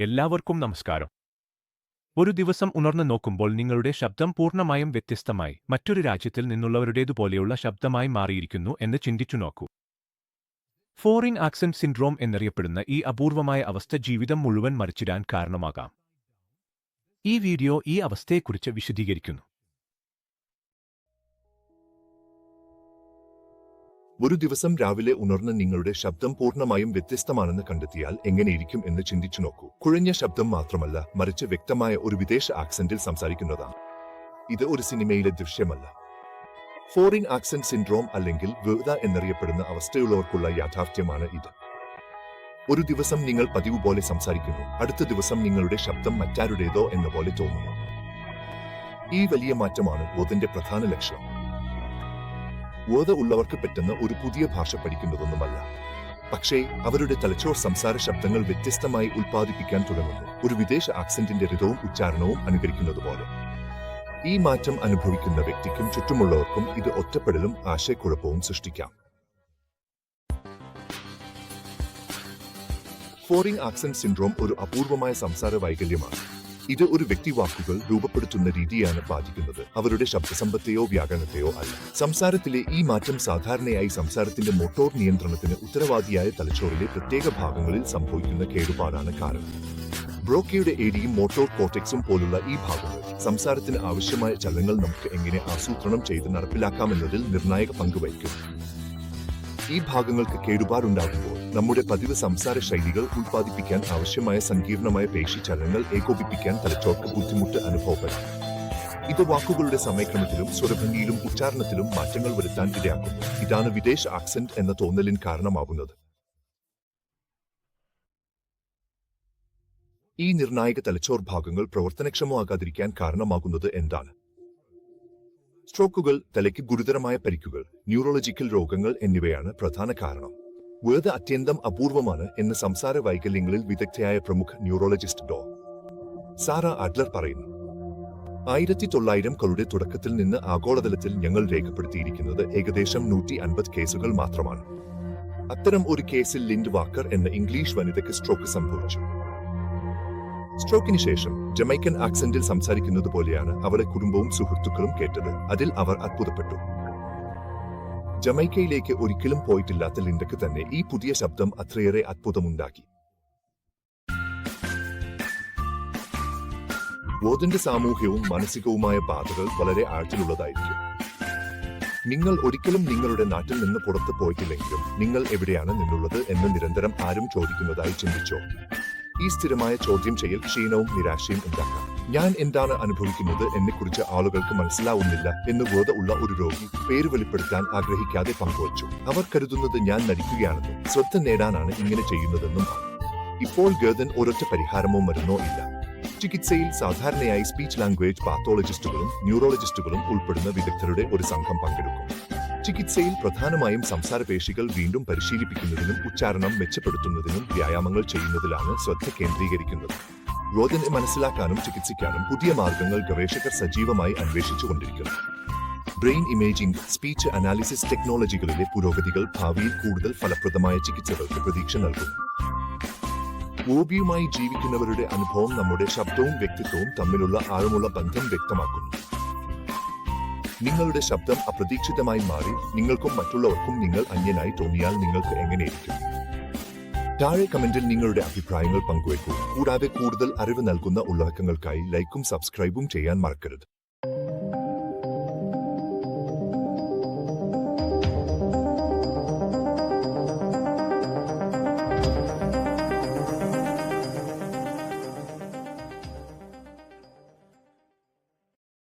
എല്ലാവർക്കും നമസ്കാരം. ഒരു ദിവസം ഉണർന്നു നോക്കുമ്പോൾ നിങ്ങളുടെ ശബ്ദം പൂർണമായും വ്യത്യസ്തമായി മറ്റൊരു രാജ്യത്തിൽ നിന്നുള്ളവരുടേതുപോലെയുള്ള ശബ്ദമായി മാറിയിരിക്കുന്നു എന്ന് ചിന്തിച്ചു നോക്കൂ. ഫോറിൻ ആക്സന്റ് സിൻഡ്രോം എന്നറിയപ്പെടുന്ന ഈ അപൂർവമായ അവസ്ഥ ജീവിതം മുഴുവൻ മറിച്ചിടാൻ കാരണമാകാം. ഈ വീഡിയോ ഈ അവസ്ഥയെക്കുറിച്ച് വിശദീകരിക്കുന്നു. ഒരു ദിവസം രാവിലെ ഉണർന്ന് നിങ്ങളുടെ ശബ്ദം പൂർണമായും വ്യത്യസ്തമാണെന്ന് കണ്ടെത്തിയാൽ എങ്ങനെയിരിക്കും എന്ന് ചിന്തിച്ചു നോക്കൂ. കുഴഞ്ഞ ശബ്ദം മാത്രമല്ല മറിച്ച് വ്യക്തമായ ഒരു വിദേശ ആക്സന്റിൽ സംസാരിക്കുന്നതാണ്. ഇത് ഒരു സിനിമയിലെ ദൃശ്യമല്ല. ഫോറിൻ ആക്സന്റ് സിൻഡ്രോം അല്ലെങ്കിൽ വേദ എന്നറിയപ്പെടുന്ന അവസ്ഥയുള്ളവർക്കുള്ള യാഥാർത്ഥ്യമാണ് ഇത്. ഒരു ദിവസം നിങ്ങൾ പതിവ് പോലെ സംസാരിക്കുന്നു അടുത്ത ദിവസം നിങ്ങളുടെ ശബ്ദം മറ്റാരുടേതോ എന്ന പോലെ തോന്നുന്നു. ഈ വലിയ മാറ്റമാണ് ബോധന്റെ പ്രധാന ലക്ഷ്യം വേദ ഉള്ളവർക്ക് പെട്ടെന്ന് ഒരു പുതിയ ഭാഷ പഠിക്കുന്നതൊന്നുമല്ല പക്ഷേ അവരുടെ തലച്ചോർ സംസാര ശബ്ദങ്ങൾ വ്യത്യസ്തമായി ഉൽപ്പാദിപ്പിക്കാൻ തുടങ്ങുന്നു. ഒരു വിദേശ ആക്സന്റിന്റെ ഋതവും ഉച്ചാരണവും അനുകരിക്കുന്നത് പോലെ ഈ മാറ്റം അനുഭവിക്കുന്ന വ്യക്തിക്കും ചുറ്റുമുള്ളവർക്കും ഇത് ഒറ്റപ്പെടലും ആശയക്കുഴപ്പവും സൃഷ്ടിക്കാം. ഫോറിൻ ആക്സെന്റ് സിൻഡ്രോം ഒരു അപൂർവമായ സംസാര വൈകല്യമാണ്. ഇത് ഒരു വ്യക്തി വാക്കുകൾ രൂപപ്പെടുത്തുന്ന രീതിയാണ് ബാധിക്കുന്നത്. അവരുടെ ശബ്ദസമ്പത്തെയോ വ്യാകരണത്തെയോ അല്ല. സംസാരത്തിലെ ഈ മാറ്റം സാധാരണയായി സംസാരത്തിന്റെ മോട്ടോർ നിയന്ത്രണത്തിന് ഉത്തരവാദിയായ തലച്ചോറിലെ പ്രത്യേക ഭാഗങ്ങളിൽ സംഭവിക്കുന്ന കേടുപാടാണ് കാരണം. ബ്രോക്കയുടെ ഏരിയും മോട്ടോർ കോർട്ടെക്സും പോലുള്ള ഈ ഭാഗങ്ങൾ സംസാരത്തിന് ആവശ്യമായ ചലനങ്ങൾ നമുക്ക് എങ്ങനെ ആസൂത്രണം ചെയ്ത് നടപ്പിലാക്കാമെന്നതിൽ നിർണായക പങ്ക് വഹിക്കും ഈ ഭാഗങ്ങൾക്ക് കേടുപാടുണ്ടാകുമ്പോൾ നമ്മുടെ പതിവ് സംസാര ശൈലികൾ ഉൽപ്പാദിപ്പിക്കാൻ ആവശ്യമായ സങ്കീർണമായ പേശി ചലനങ്ങൾ ഏകോപിപ്പിക്കാൻ തലച്ചോർക്ക് ബുദ്ധിമുട്ട് അനുഭവപ്പെടാം. ഇത് വാക്കുകളുടെ സമയക്രമത്തിലും സ്വരഭംഗിയിലും ഉച്ചാരണത്തിലും മാറ്റങ്ങൾ വരുത്താൻ ഇടയാക്കുന്നു. ഇതാണ് വിദേശ ആക്സന്റ് എന്ന തോന്നലിന് കാരണമാകുന്നത്. ഈ നിർണായക തലച്ചോർ ഭാഗങ്ങൾ പ്രവർത്തനക്ഷമമാകാതിരിക്കാൻ കാരണമാകുന്നത് എന്താണ്? സ്ട്രോക്കുകൾ തലയ്ക്ക് ഗുരുതരമായ പരിക്കുകൾ ന്യൂറോളജിക്കൽ രോഗങ്ങൾ എന്നിവയാണ് പ്രധാന കാരണം. വേദ അത്യന്തം അപൂർവമാണ് എന്ന് സംസാര വൈകല്യങ്ങളിൽ വിദഗ്ധയായ പ്രമുഖ ന്യൂറോളജിസ്റ്റ് ഡോ. സാറ അഡ്ലർ പറയുന്നു. ആയിരത്തി തൊള്ളായിരം കളുടെ തുടക്കത്തിൽ നിന്ന് ആഗോളതലത്തിൽ ഞങ്ങൾ രേഖപ്പെടുത്തിയിരിക്കുന്നത് ഏകദേശം നൂറ്റി അൻപത് കേസുകൾ മാത്രമാണ്. അത്തരം ഒരു കേസിൽ ലിൻഡ് വാക്കർ എന്ന ഇംഗ്ലീഷ് വനിതയ്ക്ക് സ്ട്രോക്ക് സംഭവിച്ചു. സ്ട്രോക്കിന് ശേഷം ജമൈക്കൻ ആക്സന്റിൽ സംസാരിക്കുന്നത് പോലെയാണ് അവളെ കുടുംബവും സുഹൃത്തുക്കളും കേട്ടത്. അതിൽ അവർ അത്ഭുതപ്പെട്ടു. ജമൈക്കയിലേക്ക് ഒരിക്കലും പോയിട്ടില്ലാത്ത ലിൻഡയ്ക്ക് തന്നെ ഈ പുതിയ ശബ്ദം അത്രയേറെ അത്ഭുതമുണ്ടാക്കി. ബോധന്റെ സാമൂഹ്യവും മാനസികവുമായ ബാധകൾ വളരെ ആഴത്തിലുള്ളതായിരിക്കും. നിങ്ങൾ ഒരിക്കലും നിങ്ങളുടെ നാട്ടിൽ നിന്ന് പുറത്തു പോയിട്ടില്ലെങ്കിലും നിങ്ങൾ എവിടെയാണ് നിന്നുള്ളത് എന്ന് നിരന്തരം ആരും ചോദിക്കുന്നതായി ചിന്തിച്ചോ? ഈ സ്ഥിരമായ ചോദ്യം ചെയ്യൽ ക്ഷീണവും നിരാശയും ഉണ്ടാക്കാം. ഞാൻ എന്താണ് അനുഭവിക്കുന്നത് എന്നെക്കുറിച്ച് ആളുകൾക്ക് മനസ്സിലാവുന്നില്ല എന്ന് ബോധ ഉള്ള ഒരു രോഗി പേര് വെളിപ്പെടുത്താൻ ആഗ്രഹിക്കാതെ പങ്കുവച്ചു. അവർ കരുതുന്നത് ഞാൻ നടിക്കുകയാണെന്നും ശ്രദ്ധ നേടാനാണ് ഇങ്ങനെ ചെയ്യുന്നതെന്നും ഇപ്പോൾ ഗേദൻ ഒരൊറ്റ പരിഹാരമോ മരുന്നോ ഇല്ല. ചികിത്സയിൽ സാധാരണയായി സ്പീച്ച് ലാംഗ്വേജ് പാത്തോളജിസ്റ്റുകളും ന്യൂറോളജിസ്റ്റുകളും ഉൾപ്പെടുന്ന വിദഗ്ധരുടെ ഒരു സംഘം പങ്കെടുക്കും. ചികിത്സയിൽ പ്രധാനമായും സംസാരപേശികൾ വീണ്ടും പരിശീലിപ്പിക്കുന്നതിനും ഉച്ചാരണം മെച്ചപ്പെടുത്തുന്നതിനും വ്യായാമങ്ങൾ ചെയ്യുന്നതിലാണ് ശ്രദ്ധ കേന്ദ്രീകരിക്കുന്നത്. രോഗനെ മനസ്സിലാക്കാനും ചികിത്സിക്കാനും പുതിയ മാർഗങ്ങൾ ഗവേഷകർ സജീവമായി അന്വേഷിച്ചുകൊണ്ടിരിക്കുന്നു ബ്രെയിൻ ഇമേജിംഗ് സ്പീച്ച് അനാലിസിസ് ടെക്നോളജികളിലെ പുരോഗതികൾ ഭാവിയിൽ കൂടുതൽ ഫലപ്രദമായ ചികിത്സകൾക്ക് പ്രതീക്ഷ നൽകുന്നു. ഓബിയുമായി ജീവിക്കുന്നവരുടെ അനുഭവം നമ്മുടെ ശബ്ദവും വ്യക്തിത്വവും തമ്മിലുള്ള ആഴമുള്ള ബന്ധം വ്യക്തമാക്കുന്നു. നിങ്ങളുടെ ശബ്ദം അപ്രതീക്ഷിതമായി മാറി നിങ്ങൾക്കും മറ്റുള്ളവർക്കും നിങ്ങൾ അന്യനായി തോന്നിയാൽ നിങ്ങൾക്ക് എങ്ങനെയിരിക്കും താഴെ കമന്റിൽ നിങ്ങളുടെ അഭിപ്രായങ്ങൾ പങ്കുവയ്ക്കൂ. കൂടാതെ കൂടുതൽ അറിവ് നൽകുന്ന ഉള്ളടക്കങ്ങൾക്കായി ലൈക്കും സബ്സ്ക്രൈബും ചെയ്യാൻ മറക്കരുത്.